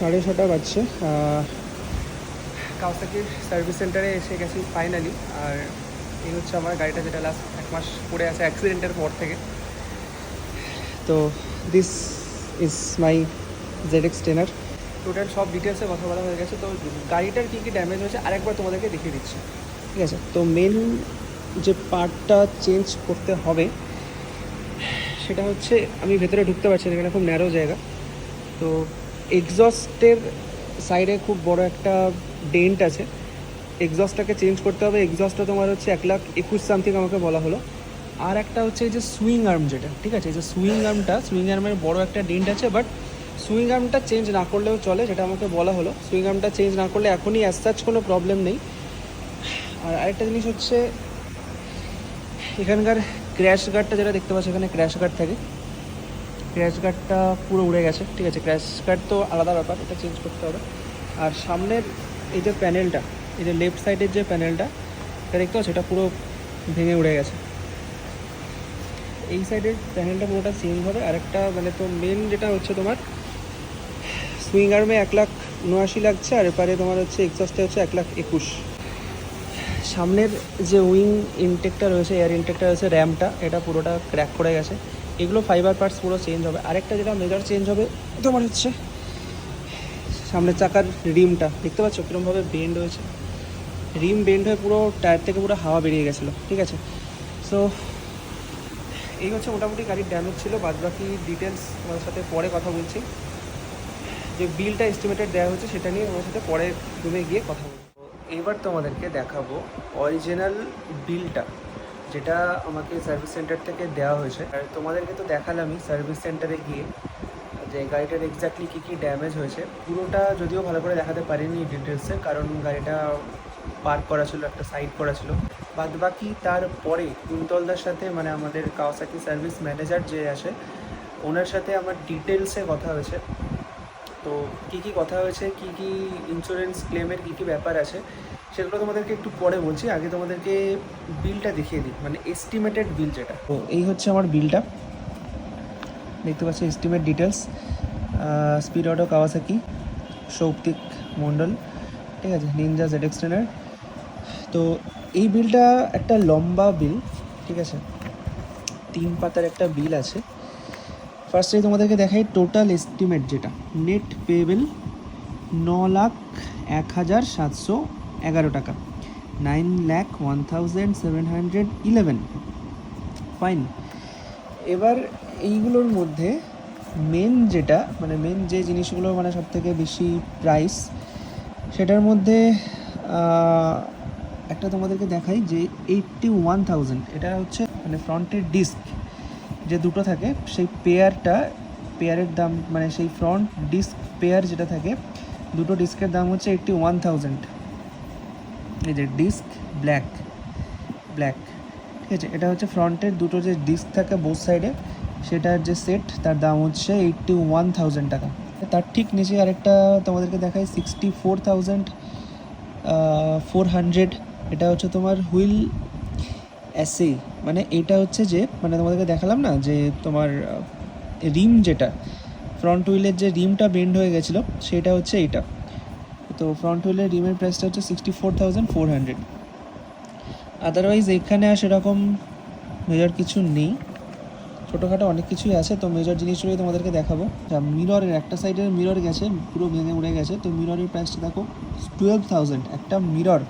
সাড়ে ছটা বাজছে। কাওসাকির সার্ভিস সেন্টারে এসে গেছি ফাইনালি আর এই হচ্ছে আমার গাড়িটা যেটা লাস্ট এক মাস পড়ে আছে অ্যাক্সিডেন্টের পর থেকে। তো this is my Z X ten R total সব ডিটেলসে কথা বলা হয়ে গেছে। তো গাড়িটার কী কী ড্যামেজ হয়েছে আরেকবার তোমাদেরকে দেখিয়ে দিচ্ছি। ঠিক আছে তো মেন যে পার্টটা চেঞ্জ করতে হবে সেটা হচ্ছে আমি ভেতরে ঢুকতে পারছি না এখানে খুব ন্যারো জায়গা। তো এক্সস্টের সাইডে খুব বড় একটা ডেন্ট আছে। এক্সস্টটাকে চেঞ্জ করতে হবে। এক্সস্টটা তোমার হচ্ছে এক লাখ একুশ সামথিং আমাকে বলা হলো। আর একটা হচ্ছে এই যে সুইং আর্ম যেটা, ঠিক আছে? এই যে সুইং আর্মটা সুইং আর্মের বড় একটা ডেন্ট আছে বাট সুইং আর্মটা চেঞ্জ না করলেও চলে, যেটা আমাকে বলা হলো। সুইং আর্মটা চেঞ্জ না করলে এখনই অ্যাজ সাচ কোনো প্রবলেম নেই। আর আরেকটা জিনিস হচ্ছে, এখানকার ক্র্যাশ গার্ডটা যেটা দেখতে পাচ্ছ, এখানে ক্র্যাশ গার্ড থাকে। ক্র্যাশ গার্ডটা পুরো উড়ে গেছে, ঠিক আছে? ক্র্যাশ গার্ড তো আলাদা ব্যাপার, এটা চেঞ্জ করতে হবে। আর সামনের এই যে প্যানেলটা এই যে লেফট সাইডের যে প্যানেলটা এটা দেখতে পাচ্ছ? এটা পুরো ভেঙে উড়ে গেছে। এই সাইডের প্যানেলটা পুরোটা চেঞ্জ হবে। আর একটা মানে তো মেন যেটা হচ্ছে তোমার সুইং আর্মে এক লাখ উনআশি লাগছে, আর এপারে তোমার হচ্ছে এক্সস্টে হচ্ছে এক লাখ একুশ। সামনের যে উইং ইনটেকটা রয়েছে এয়ার ইনটেকটা রয়েছে র্যামটা এটা পুরোটা ক্র্যাক করে গেছে। এগুলো ফাইবার পার্টস পুরো চেঞ্জ হবে। আরেকটা যেটা মেজর চেঞ্জ হবে, তোমার হচ্ছে সামনের চাকার রিমটা। দেখতে পাচ্ছ কীরকমভাবে বেন্ড হয়েছে? রিম বেন্ড হয়ে পুরো টায়ার থেকে পুরো হাওয়া বেরিয়ে গেছিল, ঠিক আছে? সো এই হচ্ছে মোটামুটি গাড়ির ড্যামেজ ছিল। বাদ বাকি ডিটেলস তোমার সাথে পরে কথা বলছি। যে বিলটা এস্টিমেটেড দেওয়া হচ্ছে সেটা নিয়ে তোমার সাথে পরে রুমে গিয়ে কথা বলব। এবার তোমাদেরকে দেখাবো অরিজিনাল বিলটা যেটা আমাকে সার্ভিস সেন্টার থেকে দেওয়া হয়েছে। আর তোমাদেরকে তো দেখালামই সার্ভিস সেন্টারে গিয়ে যে গাড়িটার এক্স্যাক্টলি কী কী ড্যামেজ হয়েছে। পুরোটা যদিও ভালো করে দেখাতে পারিনি ডিটেলসে কারণ গাড়িটা পার্ক করা ছিল, একটা সাইড করা ছিল। বাদ বাকি তারপরে কুন্তলদার সাথে মানে আমাদের কাওয়াসাকি সার্ভিস ম্যানেজার যে আসে ওনার সাথে আমার ডিটেলসে কথা হয়েছে। তো কী কী কথা হয়েছে, কী কী ইন্স্যুরেন্স ক্লেমের কী কী ব্যাপার আছে সেগুলো তোমাদেরকে একটু পরে বলছি। আগে তোমাদেরকে বিলটা দেখিয়ে দিই মানে এস্টিমেটেড বিল যেটা। তো এই হচ্ছে আমার বিলটা। দেখতে পাচ্ছি estimate details speed auto Kawasaki Souktik Mondal ঠিক আছে নিনজা জেড এক্সটেনার তো এই বিলটা একটা লম্বা বিল, ঠিক আছে? তিন পাতার একটা বিল আছে। ফার্স্টে তোমাদেরকে দেখাই টোটাল এস্টিমেট যেটা। নেট পেবেল ন লাখ এক হাজার সাতশো এগারো টাকা। Nine lakh one thousand seven hundred eleven. Fine এবার এইগুলোর মধ্যে মেন যেটা মানে মেন যে জিনিসগুলো মানে সব থেকে বেশি প্রাইস সেটার মধ্যে একটা তোমাদেরকে দেখাই যে এইটটি ওয়ান থাউজেন্ড এটা হচ্ছে মানে ফ্রন্টের ডিস্ক যে দুটো থাকে, সেই পেয়ারটা পেয়ারের দাম মানে সেই ফ্রন্ট ডিস্ক পেয়ার যেটা থাকে, দুটো ডিস্কের দাম হচ্ছে এইটটি ওয়ান থাউজেন্ড এই যে ডিস্ক ব্ল্যাক ব্ল্যাক, ঠিক আছে? এটা হচ্ছে ফ্রন্টের দুটো যে ডিস্ক থাকে বোথ সাইডে সেটার যে সেট তার দাম হচ্ছে এইটটি ওয়ান থাউজেন্ড টাকা। তার ঠিক নিচে আরেকটা তোমাদেরকে দেখাই sixty four thousand four hundred এটা হচ্ছে তোমার হুইল এসে মানে এটা হচ্ছে যে মানে তোমাদেরকে দেখালাম না, যে তোমার রিম যেটা, ফ্রন্ট হুইলের যে রিমটা বেন্ড হয়ে গেছিল, সেটা হচ্ছে এইটা তো ফ্রন্ট হুইলের রিমের প্রাইসটা হচ্ছে sixty four thousand four hundred otherwise এখানে আর সেরকম মেজর কিছু নেই। ছোটোখাটো অনেক কিছুই আছে, তো মেজর জিনিসগুলোই তোমাদেরকে দেখাবো। যা মিররের একটা সাইডের মিরর গেছে, পুরো ভেঙে উড়ে গেছে, তো মিররের প্রাইসটা দেখো টুয়েলভ থাউজেন্ড একটা মিরর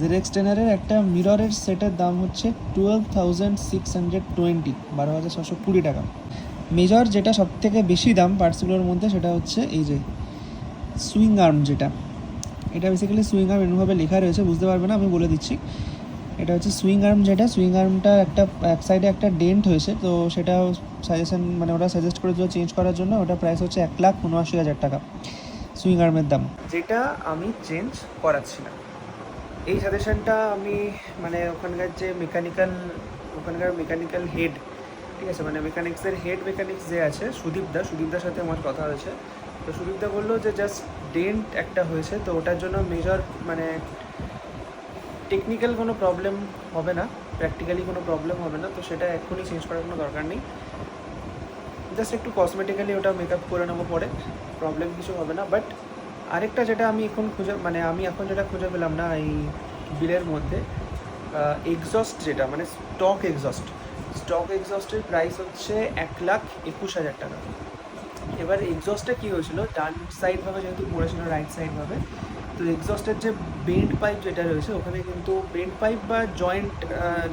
জেরেক্স টেনারের একটা মিররের সেটের দাম হচ্ছে twelve thousand six hundred twenty বারো হাজার ছশো কুড়ি টাকা। মেজর যেটা সব থেকে বেশি দাম পার্টসগুলোর মধ্যে সেটা হচ্ছে এই যে সুইং আর্ম যেটা, এটা বেসিক্যালি সুইং আর্ম এরকমভাবে লেখা রয়েছে, বুঝতে পারবে না, আমি বলে দিচ্ছি। এটা হচ্ছে সুইং আর্ম যেটা, সুইং আর্মটা একটা, এক সাইডে একটা ডেন্ট হয়েছে, তো সেটা সাজেশন মানে ওরা সাজেস্ট করে করেছিল চেঞ্জ করার জন্য, ওটা প্রাইস হচ্ছে এক লাখ উনআশি হাজার টাকা, সুইং আর্মের দাম। যেটা আমি চেঞ্জ করাচ্ছি না। এই সাজেশনটা আমি মানে ওখানকার যে মেকানিক্যাল ওখানকার মেকানিক্যাল হেড ঠিক আছে মানে মেকানিক্সের হেড মেকানিক্স যে আছে সুদীপদা সুদীপদার সাথে আমার কথা হয়েছে। তো সুদীপদা বলল যে জাস্ট ডেন্ট একটা হয়েছে, তো ওটার জন্য মেজর মানে টেকনিক্যাল কোনো প্রবলেম হবে না প্র্যাকটিক্যালি কোনো প্রবলেম হবে না, তো সেটা এক্ষুনি চেঞ্জ করার কোনো দরকার নেই। জাস্ট একটু কসমেটিক্যালি ওটা মেকআপ করে নেব পরে প্রবলেম কিছু হবে না বাট আরেকটা যেটা আমি এখন খুঁজে মানে আমি এখন যেটা খুঁজে পেলাম না এই বিলের মধ্যে এক্সস্ট যেটা মানে স্টক এক্সস্ট স্টক এক্সস্টের প্রাইস হচ্ছে এক লাখ একুশ হাজার টাকা। এবার এক্সস্টে কী হয়েছিল? ডান সাইডভাবে যেহেতু পড়েছিল রাইট সাইডভাবে তো এক্সস্টের যে বেন্ড পাইপ যেটা রয়েছে, ওখানে কিন্তু বেন্ড পাইপ বা জয়েন্ট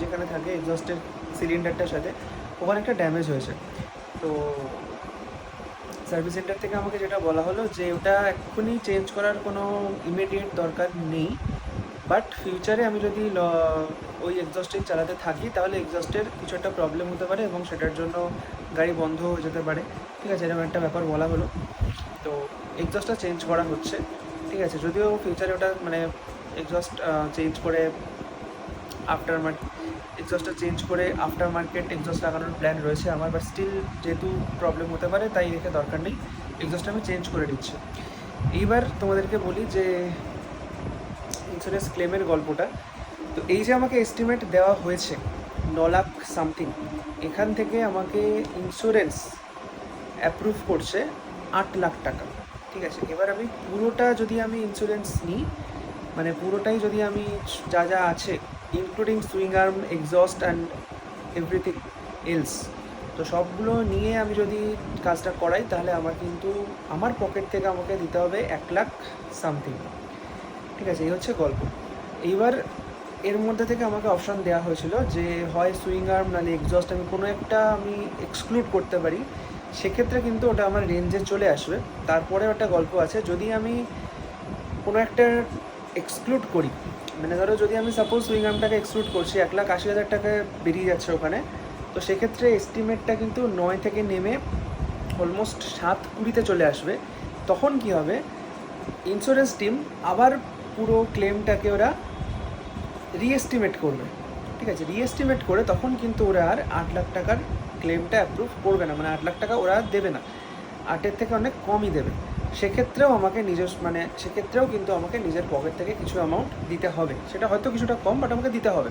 যেখানে থাকে এক্সস্টের সিলিন্ডারটার সাথে, ওখানে একটা ড্যামেজ হয়েছে। তো সার্ভিস সেন্টার থেকে আমাকে যেটা বলা হলো যে, ওটা এক্ষুনি চেঞ্জ করার কোনো ইমিডিয়েট দরকার নেই বাট ফিউচারে আমি যদি ওই এক্সস্টিং চালাতে থাকি, তাহলে এক্সস্টের কিছু একটা প্রবলেম হতে পারে এবং সেটার জন্য গাড়ি বন্ধ হয়ে যেতে পারে, ঠিক আছে? এরকম একটা ব্যাপার বলা হলো। তো এক্সস্টটা চেঞ্জ করা হচ্ছে, ঠিক আছে? যদিও ফিউচারে ওটা মানে এক্সস্ট চেঞ্জ করে আফটার মার্কেট এক্সস্টটা চেঞ্জ করে আফটার মার্কেট এক্সস্ট লাগানোর প্ল্যান রয়েছে আমার বাট স্টিল যেহেতু প্রবলেম হতে পারে, তাই রেখে দরকার নেই। এক্সস্টটা আমি চেঞ্জ করে দিচ্ছি এইবার তোমাদেরকে বলি যে ইন্স্যুরেন্স ক্লেমের গল্পটা। তো এই যে আমাকে এস্টিমেট দেওয়া হয়েছে ন লাখ সামথিং। এখান থেকে আমাকে ইন্স্যুরেন্স অ্যাপ্রুভ করছে আট লাখ টাকা। ঠিক আছে, এবার আমি পুরোটা যদি আমি ইন্স্যুরেন্স নিই মানে পুরোটাই যদি আমি যা যা আছে including swing arm exhaust and everything else তো সবগুলো নিয়ে আমি যদি কাজটা করাই, তাহলে আমার কিন্তু, আমার পকেট থেকে আমাকে দিতে হবে এক লাখ সামথিং ঠিক আছে, এই হচ্ছে গল্প। এইবার এর মধ্যে থেকে আমাকে অপশান দেওয়া হয়েছিল যে হয় সুইং আর্ম, নাহলে এক্সস্ট আমি কোনো একটা আমি এক্সক্লুড করতে পারি। সেক্ষেত্রে কিন্তু ওটা আমার রেঞ্জে চলে আসবে। তারপরে একটা গল্প আছে, যদি আমি কোনো একটা এক্সক্লুড করি মানে ধরো যদি আমি সাপোজ সুইং আর্মটাকে এক্সক্লুড করছি, এক লাখ আশি হাজার টাকা বেরিয়ে যাচ্ছে ওখানে, তো সেক্ষেত্রে এস্টিমেটটা কিন্তু নয় থেকে নেমে অলমোস্ট সাত কুড়িতে চলে আসবে। তখন কি হবে? ইন্স্যুরেন্স টিম আবার পুরো ক্লেমটাকে ওরা রিএস্টিমেট করবে ঠিক আছে রিএস্টিমেট করে তখন কিন্তু ওরা আর আট লাখ টাকার ক্লেমটা অ্যাপ্রুভ করবে না। মানে আট লাখ টাকা ওরা আর দেবে না। আটের থেকে অনেক কমই দেবে। সেক্ষেত্রেও আমাকে নিজস্ব মানে সেক্ষেত্রেও কিন্তু আমাকে নিজের পকেট থেকে কিছু অ্যামাউন্ট দিতে হবে। সেটা হয়তো কিছুটা কম বাট আমাকে দিতে হবে।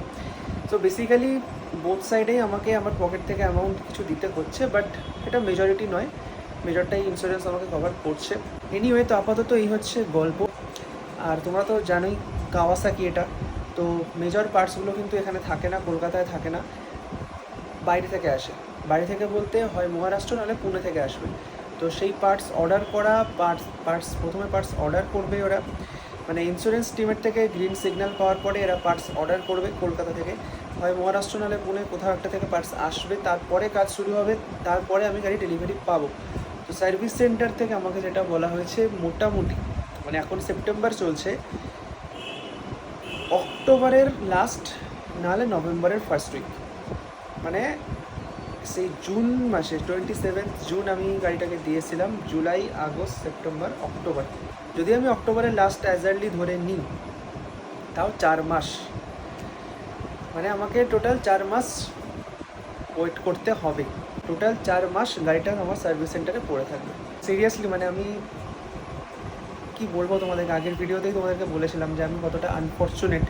তো বেসিক্যালি বোথ সাইডেই আমাকে আমার পকেট থেকে অ্যামাউন্ট কিছু দিতে হচ্ছে বাট এটা মেজরিটি নয়। মেজরটাই ইন্স্যুরেন্স আমাকে কভার করছে। এনিওয়ে তো আপাতত এই হচ্ছে গল্প। আর তোমরা তো জানোই, কাওয়াসাকি এটা। তো মেজর পার্টসগুলো কিন্তু এখানে থাকে না, কলকাতায় থাকে না। বাইরে থেকে আসে। বাইরে থেকে বলতে হয় মহারাষ্ট্র, নাহলে পুনে থেকে আসবে। তো সেই পার্টস অর্ডার করা পার্টস পার্টস প্রথমে পার্টস অর্ডার করবে ওরা। মানে ইন্স্যুরেন্স টিমের থেকে গ্রিন সিগন্যাল পাওয়ার পরে এরা পার্টস অর্ডার করবে কলকাতা থেকে। হয় মহারাষ্ট্র, নাহলে পুনে কোথাও একটা থেকে পার্টস আসবে। তারপরে কাজ শুরু হবে, তারপরে আমি গাড়ি ডেলিভারি পাবো। তো সার্ভিস সেন্টার থেকে আমাকে যেটা বলা হয়েছে, মোটামুটি মানে এখন সেপ্টেম্বর চলছে অক্টোবরের লাস্ট নাহলে নভেম্বরের ফার্স্ট উইক মানে সেই জুন মাসে টোয়েন্টি সেভেন্থ জুন আমি গাড়িটাকে দিয়েছিলাম, জুলাই, আগস্ট, সেপ্টেম্বর, অক্টোবর। যদি আমি অক্টোবরের লাস্ট অ্যাজারলি ধরে নিই, তাও চার মাস। মানে আমাকে টোটাল চার মাস ওয়েট করতে হবে। টোটাল চার মাস গাড়িটা আমার সার্ভিস সেন্টারে পড়ে থাকবে। সিরিয়াসলি মানে আমি কি বলব তোমাদেরকে? আগের ভিডিওতেই তোমাদেরকে বলেছিলাম যে আমি কতটা আনফর্চুনেট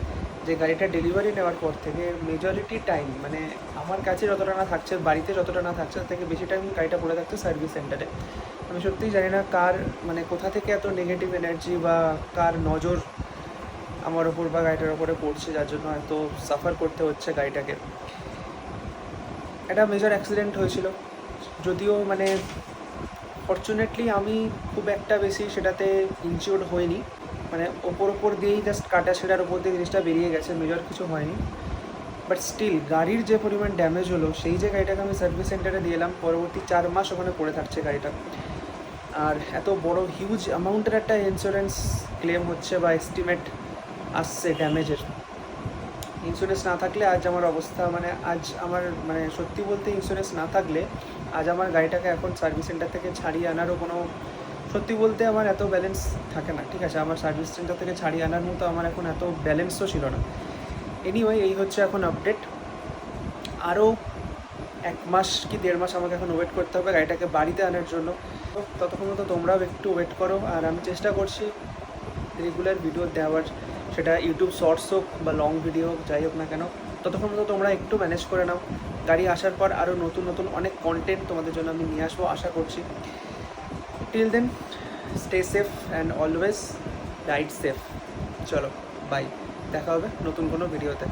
যে গাড়িটা ডেলিভারি নেওয়ার পর থেকে মেজরিটি টাইম মানে আমার কাছে যতটা না থাকছে, বাড়িতে যতটা না থাকছে, তার থেকে বেশি টাইম গাড়িটা পড়ে থাকছে সার্ভিস সেন্টারে আমি সত্যিই জানি না কার মানে কোথা থেকে এত নেগেটিভ এনার্জি বা কার নজর আমার ওপর বা গাড়িটার ওপরে পড়ছে, যার জন্য এত সাফার করতে হচ্ছে গাড়িটাকে। একটা মেজর অ্যাক্সিডেন্ট হয়েছিল। যদিও মানে ফর্চুনেটলি আমি খুব একটা বেশি সেটাতে ইনজিওর্ড হইনি। মানে ওপর ওপর দিয়েই জাস্ট কাটা ছেঁড়ার ওপর দিয়ে জিনিসটা বেরিয়ে গেছে মেজর কিছু হয়নি। বাট স্টিল গাড়ির যে পরিমাণ ড্যামেজ হলো, সেই যে গাড়িটাকে আমি সার্ভিস সেন্টারে দিয়ে এলাম, পরবর্তী চার মাস ওখানে পড়ে থাকছে গাড়িটা। আর এত বড় হিউজ অ্যামাউন্টের একটা ইন্স্যুরেন্স ক্লেম হচ্ছে বা এস্টিমেট আসছে ড্যামেজের ইন্স্যুরেন্স না থাকলে আজ আমার অবস্থা মানে আজ আমার মানে সত্যি বলতে ইন্স্যুরেন্স না থাকলে আজ আমার গাড়িটাকে এখন সার্ভিস সেন্টার থেকে ছাড়িয়ে আনারও কোনো সত্যি বলতে আমার এত ব্যালেন্স থাকে না, ঠিক আছে? আমার সার্ভিস সেন্টার থেকে ছাড়িয়ে আনার মতো আমার এখন এত ব্যালেন্সও ছিল না। এনিওয়ে এই হচ্ছে এখন আপডেট আরও এক মাস কি দেড় মাস আমাকে এখন ওয়েট করতে হবে গাড়িটাকে বাড়িতে আনার জন্য। ততক্ষণ মতো তোমরাও একটু ওয়েট করো। আর আমি চেষ্টা করছি রেগুলার ভিডিও দেওয়ার। সেটা ইউটিউব শর্টস হোক বা লং ভিডিও হোক, যাই হোক না কেন, ততক্ষণ মতো তোমরা একটু ম্যানেজ করে নাও। গাড়ি আসার পর আরও নতুন নতুন অনেক কন্টেন্ট তোমাদের জন্য আমি নিয়ে আসব, আশা করছি। Till then stay safe and always ride safe চলো বাই দেখা হবে নতুন কোনো ভিডিওতে